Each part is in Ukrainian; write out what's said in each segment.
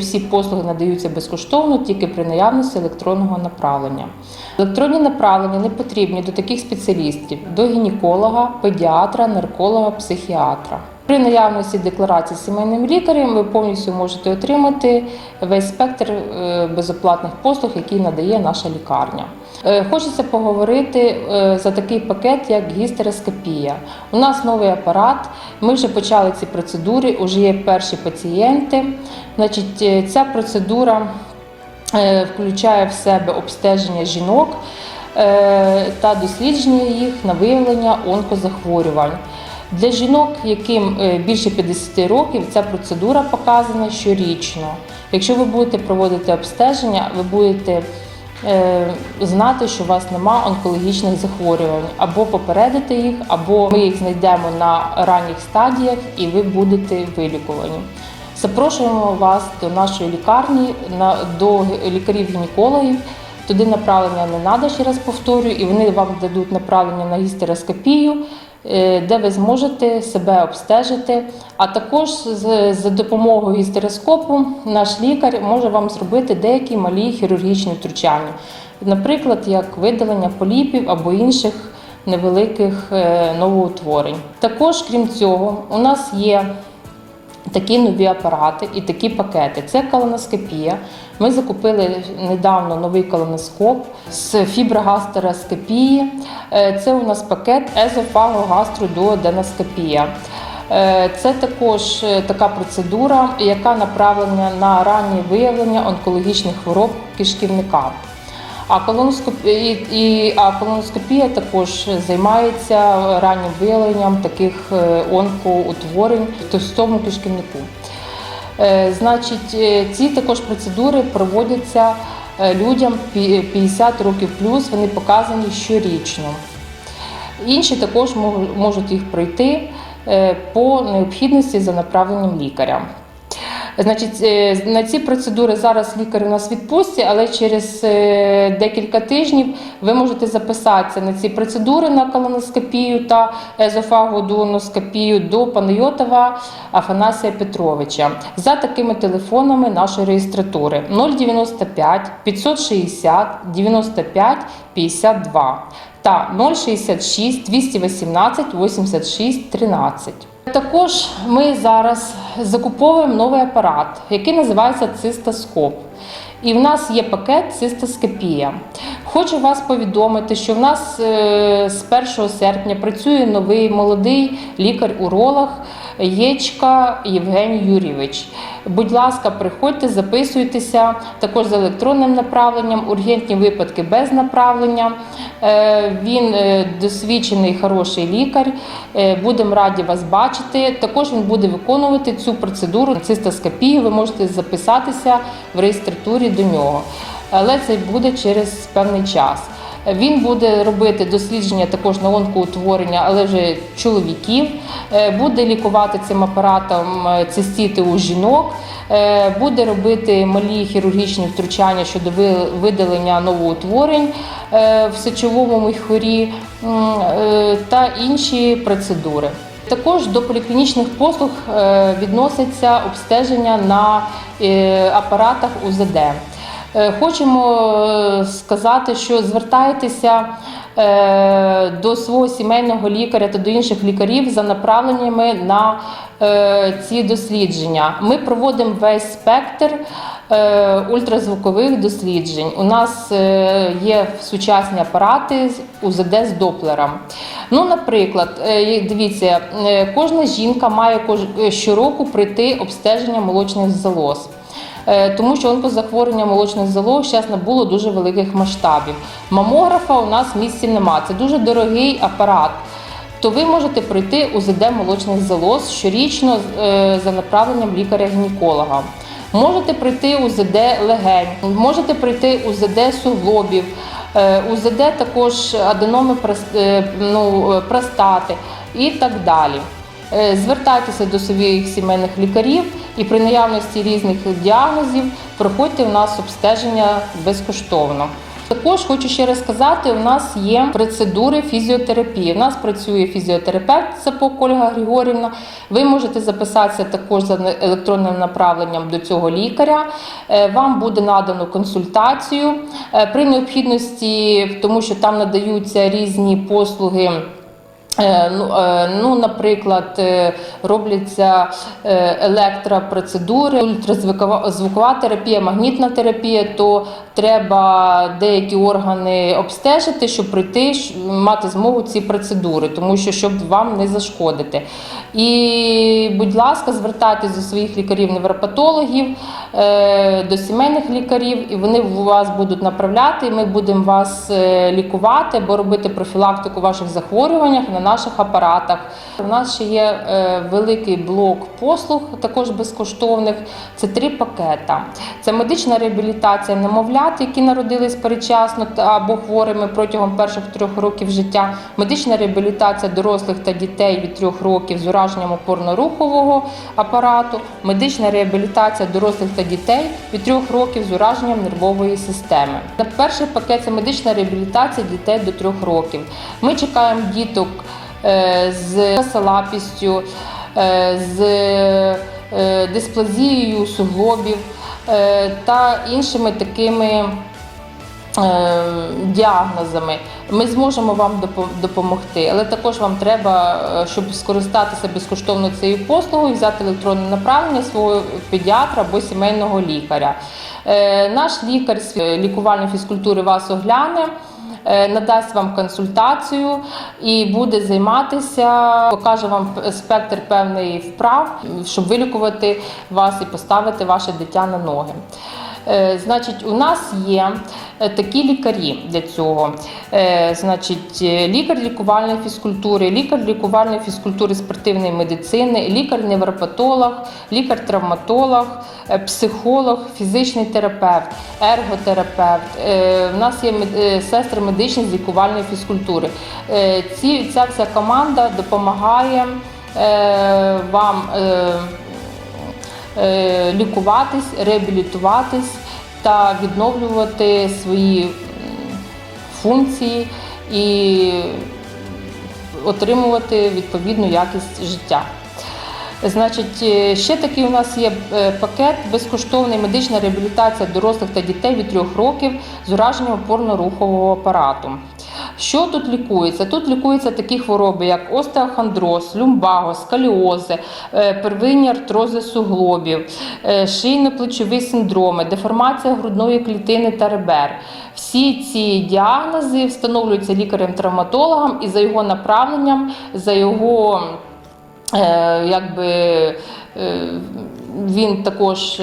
Всі послуги надаються безкоштовно тільки при наявності електронного направлення. Електронні направлення не потрібні до таких спеціалістів: до гінеколога, педіатра, нарколога, психіатра. При наявності декларації з сімейним лікарем ви повністю можете отримати весь спектр е, безоплатних послуг, які надає наша лікарня. Е, Хочеться поговорити е, за такий пакет, як гістероскопія. У нас новий апарат. Ми вже почали ці процедури, вже є перші пацієнти. Значить, ця процедура включає в себе обстеження жінок та дослідження їх на виявлення онкозахворювань. Для жінок, яким е, більше 50 років, ця процедура показана щорічно. Якщо ви будете проводити обстеження, ви будете е, знати, що у вас нема онкологічних захворювань, або попередити їх, або ми їх знайдемо на ранніх стадіях і ви будете вилікувані. Запрошуємо вас до нашої лікарні, до лікарів-гінекологів. Туди направлення не треба, ще раз повторюю, і вони вам дадуть направлення на гістероскопію, де ви зможете себе обстежити. А також за допомогою гістероскопу наш лікар може вам зробити деякі малі хірургічні втручання, наприклад, як видалення поліпів або інших невеликих е, новоутворень. Також, крім цього, у нас є такі нові апарати і такі пакети. Це колоноскопія. Ми закупили недавно новий колоноскоп з фіброгастероскопії. Е, Це у нас пакет езофагогастродуоденоскопія. Е, Це також е, така процедура, яка направлена на раннє виявлення онкологічних хвороб кишківника. А колоноскопія, і, а колоноскопія також займається раннім виявленням таких е, онкоутворень в товстому кишківнику. Е, Значить, е, ці також процедури проводяться людям 50 років плюс, вони показані щорічно. Інші також можуть їх пройти по необхідності за направленням лікаря. Значить, е, на ці процедури зараз лікар у нас відпустці, але через е, декілька тижнів ви можете записатися на ці процедури на колоноскопію та езофагодуоноскопію до Панайотова Афанасія Петровича за такими телефонами нашої реєстратури 095 560 95 52 та 066 218 86 13. Також ми зараз закуповуємо новий апарат, який називається цистоскоп. І в нас є пакет цистоскопія. Хочу вас повідомити, що в нас е, з 1 серпня працює новий молодий лікар-уролог Єчка Євгеній Юрійович. Будь ласка, приходьте, записуйтеся також з електронним направленням, ургентні випадки без направлення. Е, Він е, досвідчений, хороший лікар. Е, Будемо раді вас бачити. Також він буде виконувати цю процедуру цистоскопію. Ви можете записатися в реєстратурі до нього. Але це буде через певний час. Він буде робити дослідження також на онкоутворення, але вже чоловіків. Е, Буде лікувати цим апаратом е, цистіти у жінок. Е, Буде робити малі хірургічні втручання щодо ви- видалення новоутворень в сечовому міхурі та інші процедури. Також до поліклінічних послуг відноситься обстеження на апаратах УЗД. Е, Хочемо е, сказати, що звертайтеся е, до свого сімейного лікаря та до інших лікарів за направленнями на ці дослідження. Ми проводимо весь спектр ультразвукових досліджень. У нас є сучасні апарати УЗД з доплером. Ну, наприклад, дивіться, кожна жінка має щороку пройти обстеження молочних залоз. Е, Тому що онкозахворювання молочних залоз зараз набуло дуже великих масштабів. Мамографа у нас в місті нема. Це дуже дорогий апарат. То ви можете пройти УЗД молочних залоз щорічно е, за направленням лікаря-гінеколога. Можете пройти УЗД легень, можете пройти УЗД суглобів, е, УЗД також аденоми ну, простати і так далі. Е, Звертайтеся до своїх сімейних лікарів і при наявності різних діагнозів проходьте у нас обстеження безкоштовно. Також хочу ще раз сказати: у нас є процедури фізіотерапії. У нас працює фізіотерапевт Сапок Ольга Григорівна. Ви можете записатися також за електронним направленням до цього лікаря. Е, Вам буде надано консультацію Е, при необхідності, тому що там надаються різні послуги. Е, Ну, е, ну, наприклад, е, робляться електропроцедури, ультразвукова терапія, магнітна терапія, то треба деякі органи обстежити, щоб прийти, мати змогу ці процедури, тому що щоб вам не зашкодити. І, будь ласка, звертайтесь до своїх лікарів-невропатологів, до сімейних лікарів, і вони вас будуть направляти, і ми будемо вас лікувати або робити профілактику ваших захворюваннях на наших апаратах. У нас ще є е, великий блок послуг, також безкоштовних. Це три пакета. Це медична реабілітація немовлят, які народились передчасно або хворими протягом перших трьох років життя, медична реабілітація дорослих та дітей від трьох років з ураженням опорно-рухового апарату, медична реабілітація дорослих та дітей від трьох років з ураженням нервової системи. Перший пакет це медична реабілітація дітей до трьох років. Ми чекаємо діток з косолапістю, е, з е, дисплазією суглобів е, та іншими такими е, діагнозами. Ми зможемо вам допомогти, але також вам треба, е, щоб скористатися безкоштовно цією послугою, взяти електронне направлення свого педіатра або сімейного лікаря. Е, Наш лікар з лікувальної фізкультури вас огляне. Е, Надасть вам консультацію і буде займатися, покаже вам спектр певних вправ, щоб вилікувати вас і поставити ваше дитя на ноги. Е, Значить, у нас є е, такі лікарі для цього. Е, Значить, лікар лікувальної фізкультури, лікар лікувальної фізкультури спортивної медицини, лікар-невропатолог, лікар-травматолог, психолог, фізичний терапевт, ерготерапевт. У нас є сестри медичні з лікувальної фізкультури. Ці, ця вся команда допомагає вам. Е, лікуватись, реабілітуватись та відновлювати свої функції і отримувати відповідну якість життя. Значить, е, ще такий у нас є е, пакет безкоштовний медична реабілітація дорослих та дітей від трьох років з ураженням опорно-рухового апарату. Що тут лікується? Тут лікуються такі хвороби, як остеохондроз, люмбаго, скаліози, е, первинні артрози суглобів, е, шийно-плечові синдроми, деформація грудної клітини та ребер. Всі ці діагнози встановлюються лікарем-травматологом і за його направленням, за його Е, якби він також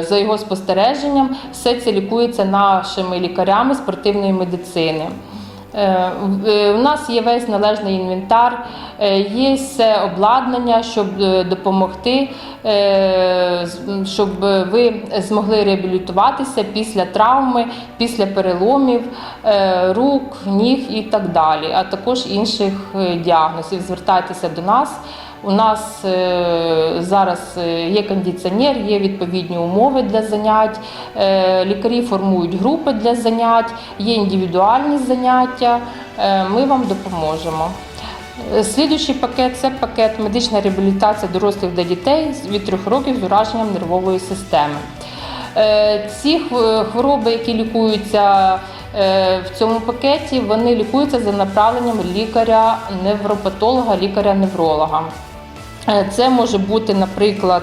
за його спостереженням все це лікується нашими лікарями спортивної медицини. Е, в- е, У нас є весь належний інвентар, е, є все обладнання, щоб е, допомогти, е, щоб ви змогли реабілітуватися після травми, після переломів е, рук, ніг і так далі, а також інших е, діагнозів. Звертайтеся до нас. У нас е, зараз е, є кондиціонер, є відповідні умови для занять. Е, Лікарі формують групи для занять, є індивідуальні заняття. Ми вам допоможемо. Слідуючий пакет це пакет медична реабілітація дорослих та дітей від трьох років з ураженням нервової системи. Ці хвороби, які лікуються в цьому пакеті, вони лікуються за направленням лікаря-невропатолога, лікаря-невролога. Е, Це може бути, наприклад,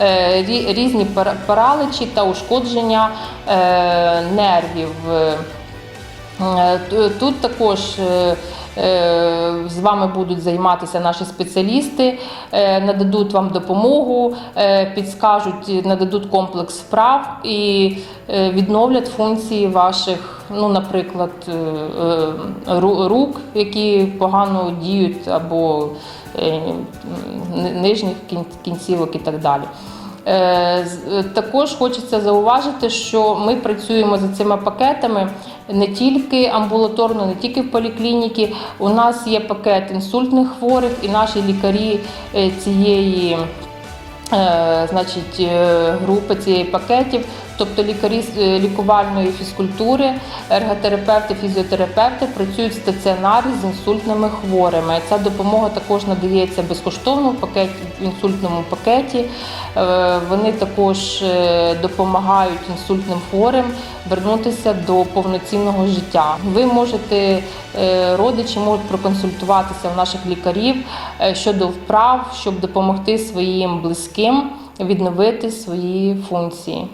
е, різні параличі та ушкодження е, нервів. Е, Тут також е, е, з вами будуть займатися наші спеціалісти, е, нададуть вам допомогу, е, підскажуть, нададуть комплекс вправ і е, відновлять функції ваших, ну, наприклад, е, е, ру- рук, які погано діють, або е, нижніх кінцівок і так далі. Також хочеться зауважити, що ми працюємо за цими пакетами не тільки амбулаторно, не тільки в поліклініці. У нас є пакет інсультних хворих, і наші лікарі цієї значить, групи цієї пакетів тобто лікарі е, лікувальної фізкультури, ерготерапевти, фізіотерапевти працюють в стаціонарі з інсультними хворими. Ця допомога також надається безкоштовно в пакеті в інсультному пакеті. Е, Вони також е, допомагають інсультним хворим вернутися до повноцінного життя. Ви можете, родичі можуть проконсультуватися в наших лікарів щодо вправ, щоб допомогти своїм близьким відновити свої функції.